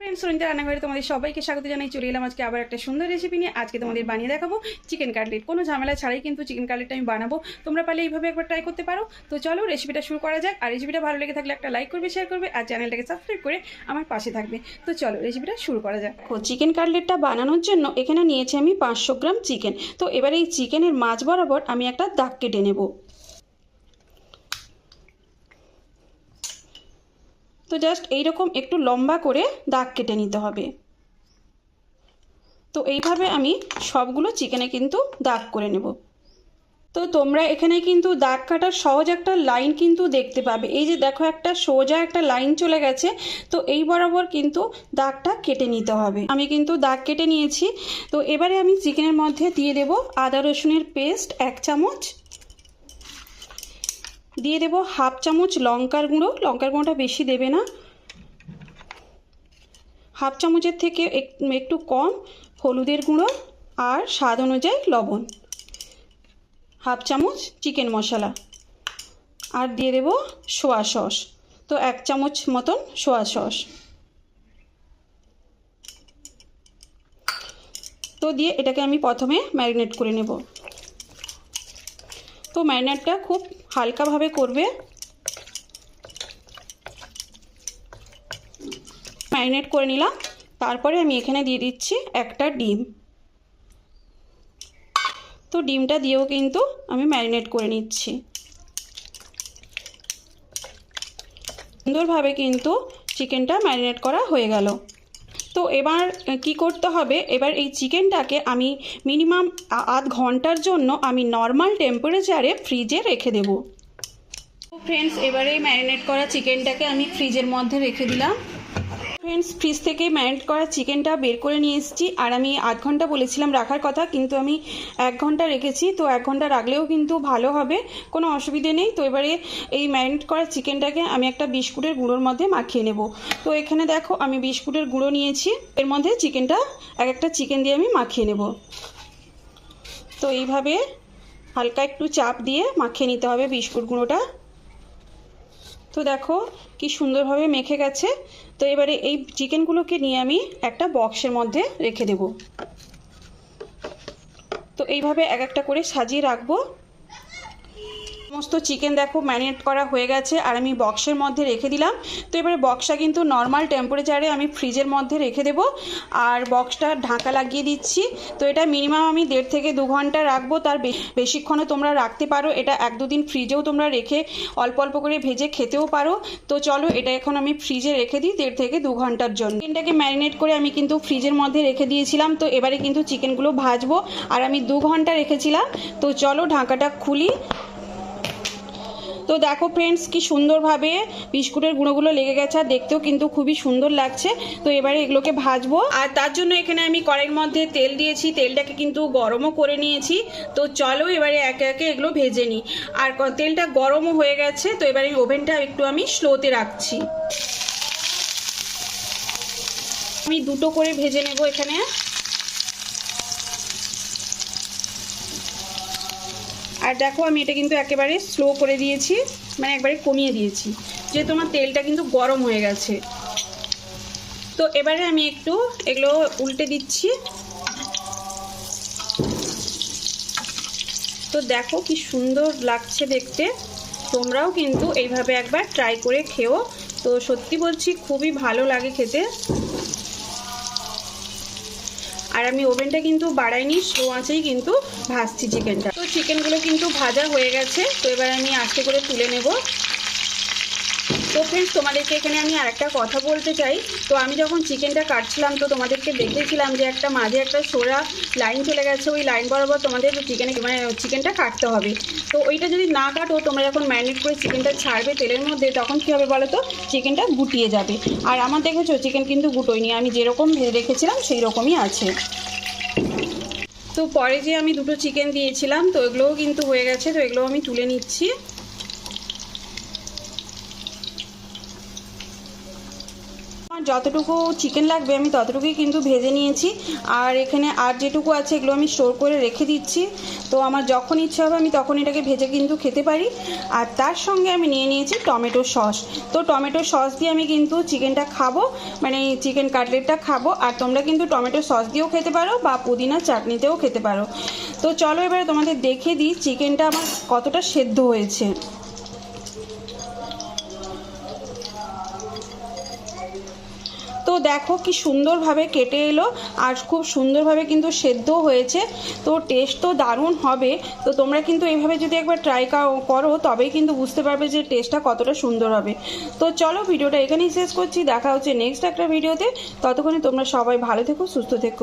Friends Sunita রান্নাঘরে তোমাদের সবাইকে স্বাগত জানাই। চলে এলাম আজকে আবার একটা সুন্দর রেসিপি নিয়ে। আজকে তোমাদের বানিয়ে দেখাবো চিকেন কাটলেট কোনো ঝামেলা ছাড়াই কিন্তু চিকেন কাটলেটটা আমি বানাবো। তোমরা পারলে এইভাবে একবার ট্রাই করতে পারো। তো চলো রেসিপিটা শুরু করা যাক। আর রেসিপিটা ভালো লেগে থাকলে একটা লাইক করবে শেয়ার করবে, আর চ্যানেলটাকে সাবস্ক্রাইব করে আমার পাশে থাকবে। তো চলো রেসিপিটা শুরু করা যাক। চিকেন কাটলেটটা বানানোর জন্য এখানে নিয়েছি আমি পাঁচশো গ্রাম চিকেন তো এবারে এই চিকেনের মাছ বরাবর আমি একটা দাগ কেটে নেব। তো জাস্ট এইরকম একটু লম্বা করে দাগ কেটে নিতে হবে। তো এইভাবে আমি সবগুলো চিকেনে কিন্তু দাগ করে নেব। তো তোমরা এখানে কিন্তু দাগ কাটার সহজ একটা লাইন কিন্তু দেখতে পাবে। এই যে দেখো একটা সোজা একটা লাইন চলে গেছে, তো এই বরাবর কিন্তু দাগটা কেটে নিতে হবে। আমি কিন্তু দাগ কেটে নিয়েছি। তো এবারে আমি চিকেনের মধ্যে দিয়ে দেব আদা রসুনের পেস্ট এক চামচ দিয়ে দেব হাফ চামচ লঙ্কার গুঁড়ো। লঙ্কার গুঁড়োটা বেশি দেবে না। হাফ চামচের থেকে একটু কম হলুদের গুঁড়ো আর স্বাদ অনুযায়ী লবণ। হাফ চামচ চিকেন মশলা। আর দিয়ে দেব সোয়া সস। তো এক চামচ মতন সোয়া সস। তো দিয়ে এটাকে আমি প্রথমে ম্যারিনেট করে নেব। তো ম্যারিনেটটা খুব হালকাভাবে করবে। ম্যারিনেট করে নিলাম। তারপরে আমি এখানে দিয়ে দিচ্ছি একটা ডিম। তো ডিমটা দিয়েও কিন্তু আমি ম্যারিনেট করে নিচ্ছি। সুন্দরভাবে কিন্তু চিকেনটা ম্যারিনেট করা হয়ে গেল। তো এবার কি করতে হবে? এবার এই চিকেনটাকে আমি মিনিমাম আধ ঘণ্টার জন্য আমি নর্মাল টেম্পারেচারে ফ্রিজে রেখে দেবো। ফ্রেন্ডস এবারে ম্যারিনেট করা চিকেনটাকে আমি ফ্রিজের মধ্যে রেখে দিলাম। ফ্রেন্ডস ফ্রিজ থেকে ম্যারিনেট করা চিকেনটা বের করে নিয়ে এসেছি। আর আমি আধ ঘণ্টা বলেছিলাম রাখার কথা, কিন্তু আমি এক ঘণ্টা রেখেছি। তো এক ঘণ্টা রাখলেও কিন্তু ভালো হবে, কোনো অসুবিধে নেই। তো এবারে এই ম্যারিনেট করা চিকেনটাকে আমি একটা বিস্কুটের গুঁড়োর মধ্যে মাখিয়ে নেব। তো এখানে দেখো, আমি বিস্কুটের গুঁড়ো নিয়েছি। এর মধ্যে চিকেনটা এক একটা চিকেন দিয়ে আমি মাখিয়ে নেব। তো এইভাবে হালকা একটু চাপ দিয়ে মাখিয়ে নিতে হবে বিস্কুট গুঁড়োটা। তো দেখো কি সুন্দরভাবে মেখে গেছে। তো এবারে এই চিকেনগুলোকে নিয়ে আমি একটা বক্সের মধ্যে রেখে দেব। তো এইভাবে এক একটা করে সাজিয়ে রাখব। সমস্ত চিকেন দেখো ম্যারিনেট করা হয়ে গেছে, আর আমি বক্সের মধ্যে রেখে দিলাম। তো এবারে বক্সটা কিন্তু নর্মাল টেম্পারেচারে আমি ফ্রিজের মধ্যে রেখে দেব। আর বক্সটা ঢাকা লাগিয়ে দিচ্ছি। তো এটা মিনিমাম আমি দেড় থেকে দু ঘণ্টা রাখব। তার বেশিক্ষণও তোমরা রাখতে পারো। এটা এক দুদিন ফ্রিজেও তোমরা রেখে অল্প অল্প করে ভেজে খেতেও পারো। তো চলো, এটা এখন আমি ফ্রিজে রেখে দিই দেড় থেকে দু ঘণ্টার জন্য। চিকেনটাকে ম্যারিনেট করে আমি কিন্তু ফ্রিজের মধ্যে রেখে দিয়েছিলাম। তো এবারে কিন্তু চিকেনগুলো ভাজবো। আর আমি দু ঘণ্টা রেখেছিলাম। তো চলো, ঢাকাটা খুলি। তো দেখো ফ্রেন্ডস কি সুন্দরভাবে বিস্কুটের গুঁড়োগুলো লেগে গেছে আর দেখতেও কিন্তু খুবই সুন্দর লাগছে। তো এবারে এগুলোকে ভাজবো। আর তার জন্য এখানে আমি কড়াইয়ের মধ্যে তেল দিয়েছি। তেলটাকে কিন্তু গরমও করে নিয়েছি। তো চলো এবারে একে একে এগুলো ভেজে নিই। আর তেলটা গরমও হয়ে গেছে, তো এবারে ওভেনটা একটু আমি স্লোতে রাখছি। আমি দুটো করে ভেজে নেব এখানে। আর দেখো আমি এটা কিন্তু একেবারে স্লো করে দিয়েছি মানে একবারে কমিয়ে দিয়েছি। যেহেতু আমার তেলটা কিন্তু গরম হয়ে গেছে। তো এবারে আমি একটু এগুলো উল্টে দিচ্ছি। তো দেখো কি সুন্দর লাগছে দেখতে। তোমরাও কিন্তু এইভাবে একবার ট্রাই করে খেও। তো সত্যি বলছি, খুবই ভালো লাগে খেতে। আর আমি ওভেনটা কিন্তু বাড়াইনি স্লো আঁচেই কিন্তু ভাজছি চিকেনটা তো চিকেনগুলো কিন্তু ভাজা হয়ে গেছে, তো এবার আমি আস্তে করে তুলে নেব। তো ফ্রেন্ডস তোমাদেরকে এখানে আমি আরেকটা কথা বলতে চাই। তো আমি যখন চিকেনটা কাটছিলাম, তো তোমাদেরকে দেখেছিলাম যে একটা মাঝে একটা সোরা লাইন চলে গেছে। ওই লাইন বরাবর তোমাদের চিকেনে মানে চিকেনটা কাটতে হবে। তো ওইটা যদি না কাটো, তোমরা যখন ম্যারিনেট করে চিকেনটা ছাড়বে তেলের মধ্যে, তখন কী হবে বলো তো চিকেনটা গুটিয়ে যাবে। আর আমার দেখেছ চিকেন কিন্তু গুটোয়নি। আমি যেরকম রেখেছিলাম সেই রকমই আছে। তো পরে যে আমি দুটো চিকেন দিয়েছিলাম, তো এগুলোও কিন্তু হয়ে গেছে। তো এগুলো আমি তুলে নিচ্ছি। আমার যতটুকু চিকেন লাগবে, আমি ততটুকুই কিন্তু ভেজে নিয়েছি। আর এখানে আর যেটুকু আছে, এগুলো আমি স্টোর করে রেখে দিচ্ছি। তো আমার যখন ইচ্ছা হবে, আমি তখন এটাকে ভেজে কিন্তু খেতে পারি। আর তার সঙ্গে আমি নিয়ে নিয়েছি টমেটো সস। তো টমেটো সস দিয়ে আমি কিন্তু চিকেনটা খাব মানে চিকেন কাটলেটটা খাব। আর তোমরা কিন্তু টমেটো সস দিয়েও খেতে পারো বা পুদিনা চাটনিতেও খেতে পারো। তো চলো এবারে তোমাদের দেখে দিই চিকেনটা আমার কতটা সেদ্ধ হয়েছে তো দেখো কি সুন্দরভাবে কেটে এলো আর খুব সুন্দরভাবে কিন্তু সেদ্ধ হয়েছে। তো টেস্ট তো দারুণ হবে। তো তোমরা কিন্তু এইভাবে যদি একবার ট্রাই করো, তবেই কিন্তু বুঝতে পারবে যে টেস্টটা কতটা সুন্দর হবে। তো চলো ভিডিওটা এখানেই শেষ করছি। দেখা হচ্ছে নেক্সট একটা ভিডিওতে। ততক্ষণে তোমরা সবাই ভালো থেকো, সুস্থ থেকো।